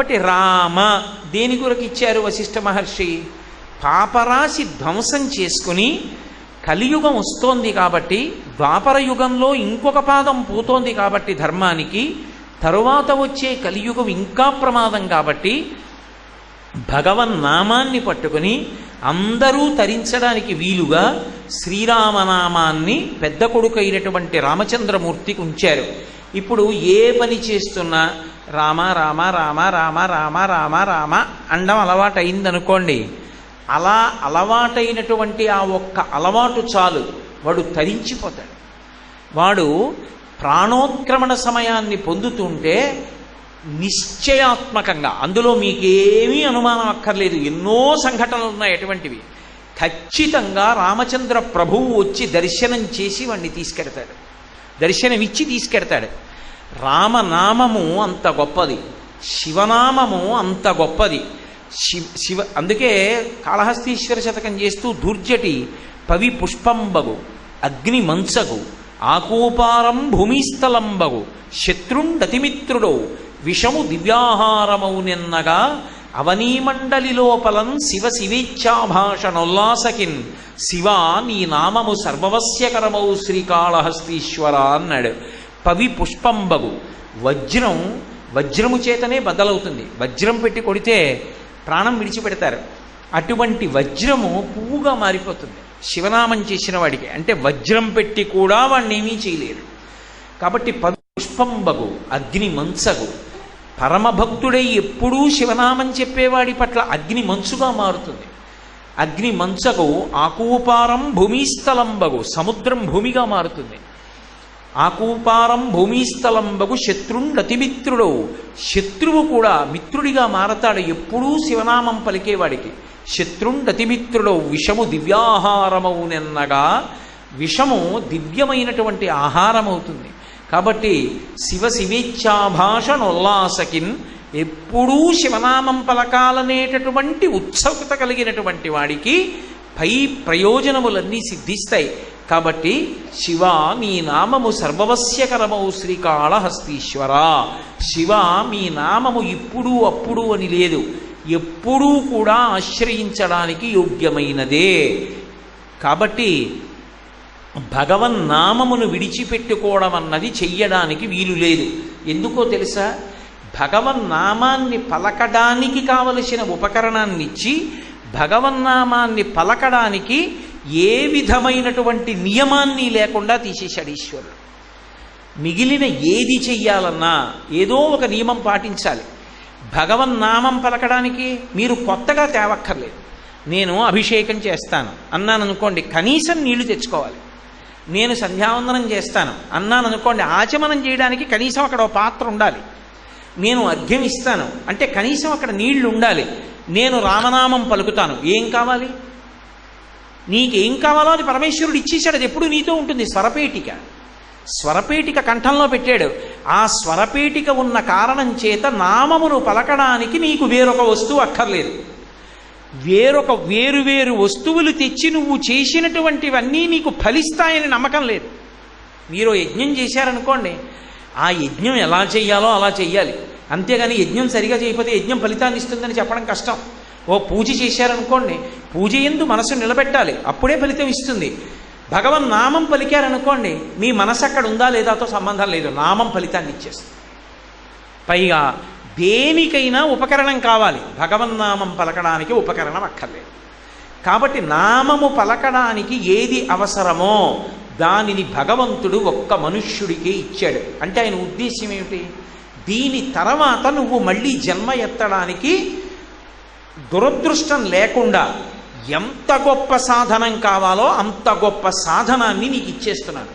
కాబట్టి రామ. దేని కొరకు ఇచ్చారు వశిష్ఠ మహర్షి? పాపరాశి ధ్వంసం చేసుకుని కలియుగం వస్తోంది కాబట్టి ద్వాపర యుగంలో ఇంకొక పాదం పోతోంది కాబట్టి ధర్మానికి తరువాత వచ్చే కలియుగం ఇంకా ప్రమాదం కాబట్టి భగవన్ నామాన్ని పట్టుకుని అందరూ తరించడానికి వీలుగా శ్రీరామనామాన్ని పెద్ద కొడుకు అయినటువంటి రామచంద్రమూర్తికి ఉంచారు. ఇప్పుడు ఏ పని చేస్తున్నా రామ రామ రామ రామ రామ రామ రామ అండం అలవాటు అలా అలవాటైనటువంటి ఆ ఒక్క అలవాటు చాలు. వాడు తరించిపోతాడు. వాడు ప్రాణోత్క్రమణ సమయాన్ని పొందుతుంటే నిశ్చయాత్మకంగా అందులో మీకేమీ అనుమానం అక్కర్లేదు. ఎన్నో సంఘటనలు ఉన్నాయి అటువంటివి. ఖచ్చితంగా రామచంద్ర ప్రభువు వచ్చి దర్శనం చేసి వాడిని తీసుకెడతాడు. దర్శనమిచ్చి తీసుకెడతాడు. రామనామము అంత గొప్పది. శివనామము అంత గొప్పది. శివ శివ అందుకే కాళహస్తీశ్వర శతకం చేస్తూ దుర్జటి పవి పుష్పంబగు అగ్ని మంచగు ఆకూపారం భూమిస్థలంబగు శత్రుండతిమిత్రుడో విషము దివ్యాహారమౌ నిన్నగా అవనీమండలి లోపలం శివ శివేచ్ఛాభాషణోల్లాసకిన్ శివ నీ నామము సర్వవస్యకరమౌ శ్రీకాళహస్తీశ్వర అన్నాడు. పవి పుష్పంబగు. వజ్రం వజ్రము చేతనే బద్దలవుతుంది. వజ్రం పెట్టి కొడితే ప్రాణం విడిచిపెడతారు. అటువంటి వజ్రము పువ్వుగా మారిపోతుంది. శివనామం చేసిన వాడికి. అంటే వజ్రం పెట్టి కూడా వాడిని ఏమీ చేయలేరు కాబట్టి పవి పుష్పంబగు అగ్ని మంచగు పరమభక్తుడై ఎప్పుడూ శివనామం చెప్పేవాడి పట్ల అగ్ని మంచుగా మారుతుంది. అగ్ని మంచగు ఆకూపారం భూమిస్థలంబగు సముద్రం భూమిగా మారుతుంది. ఆకూపారం భూమిస్థలంబగు శత్రుండతిమిత్రుడు శత్రువు కూడా మిత్రుడిగా మారతాడు ఎప్పుడూ శివనామం పలికేవాడికి. శత్రుండతిమిత్రుడు విషము దివ్యాహారమవునెన్నగా విషము దివ్యమైనటువంటి ఆహారమవుతుంది. కాబట్టి శివ శివేచ్ఛాభాషణోల్లాసకిన్ ఎప్పుడూ శివనామం పలకాలనేటటువంటి ఉత్సుకత కలిగినటువంటి వాడికి పై ప్రయోజనములన్నీ సిద్ధిస్తాయి. కాబట్టి శివ నీ నామము సర్వవస్యకరమౌ శ్రీకాళహస్తీశ్వర. శివ మీ నామము ఇప్పుడు అప్పుడు అని లేదు. ఎప్పుడూ కూడా ఆశ్రయించడానికి యోగ్యమైనదే. కాబట్టి భగవన్నామమును విడిచిపెట్టుకోవడం అన్నది చెయ్యడానికి వీలు లేదు. ఎందుకో తెలుసా? భగవన్నామాన్ని పలకడానికి కావలసిన ఉపకరణాన్ని ఇచ్చి భగవన్నామాన్ని పలకడానికి ఏ విధమైనటువంటి నియమాన్ని లేకుండా తీసేశాడు ఈశ్వరుడు. మిగిలిన ఏది చెయ్యాలన్నా ఏదో ఒక నియమం పాటించాలి. భగవన్నామం పలకడానికి మీరు కొత్తగా తేవక్కర్లేదు. నేను అభిషేకం చేస్తాను. అన్నాను అనుకోండి కనీసం నీళ్ళు తెచ్చుకోవాలి. నేను సంధ్యావందనం చేస్తాను. అన్నాను అనుకోండి ఆచమనం చేయడానికి కనీసం అక్కడ ఒక పాత్ర ఉండాలి. నేను అర్ఘ్యం ఇస్తాను. అంటే కనీసం అక్కడ నీళ్ళు ఉండాలి. నేను రామనామం పలుకుతాను. ఏం కావాలి? నీకేం కావాలో అది పరమేశ్వరుడు ఇచ్చేశాడు. అది ఎప్పుడు నీతో ఉంటుంది. స్వరపేటిక. స్వరపేటిక కంఠంలో పెట్టాడు. ఆ స్వరపేటిక ఉన్న కారణం చేత నామమును పలకడానికి నీకు వేరొక వస్తువు అక్కర్లేదు. వేరొక వేరు వేరు వస్తువులు తెచ్చి నువ్వు చేసినటువంటివన్నీ నీకు ఫలిస్తాయని నమ్మకం లేదు. మీరు యజ్ఞం చేశారనుకోండి ఆ యజ్ఞం ఎలా చేయాలో అలా చేయాలి అంతేగాని యజ్ఞం సరిగా చేయకపోతే యజ్ఞం ఫలితాన్ని ఇస్తుందని చెప్పడం కష్టం. ఓ పూజ చేశారనుకోండి పూజ ఎందు మనసు నిలబెట్టాలి అప్పుడే ఫలితం ఇస్తుంది. భగవన్ నామం పలికారనుకోండి మీ మనసు అక్కడ ఉందా లేదాతో సంబంధం లేదు నామం ఫలితాన్ని ఇచ్చేస్తుంది. పైగా దేనికైనా ఉపకరణం కావాలి. భగవన్నామం పలకడానికి ఉపకరణం అక్కర్లేదు. కాబట్టి నామము పలకడానికి ఏది అవసరమో దానిని భగవంతుడు ఒక్క మనుష్యుడికే ఇచ్చాడు. అంటే ఆయన ఉద్దేశ్యం ఏమిటి? దీని తర్వాత నువ్వు మళ్ళీ జన్మ ఎత్తడానికి దురదృష్టం లేకుండా ఎంత గొప్ప సాధనం కావాలో అంత గొప్ప సాధనాన్ని నీకు ఇచ్చేస్తున్నాను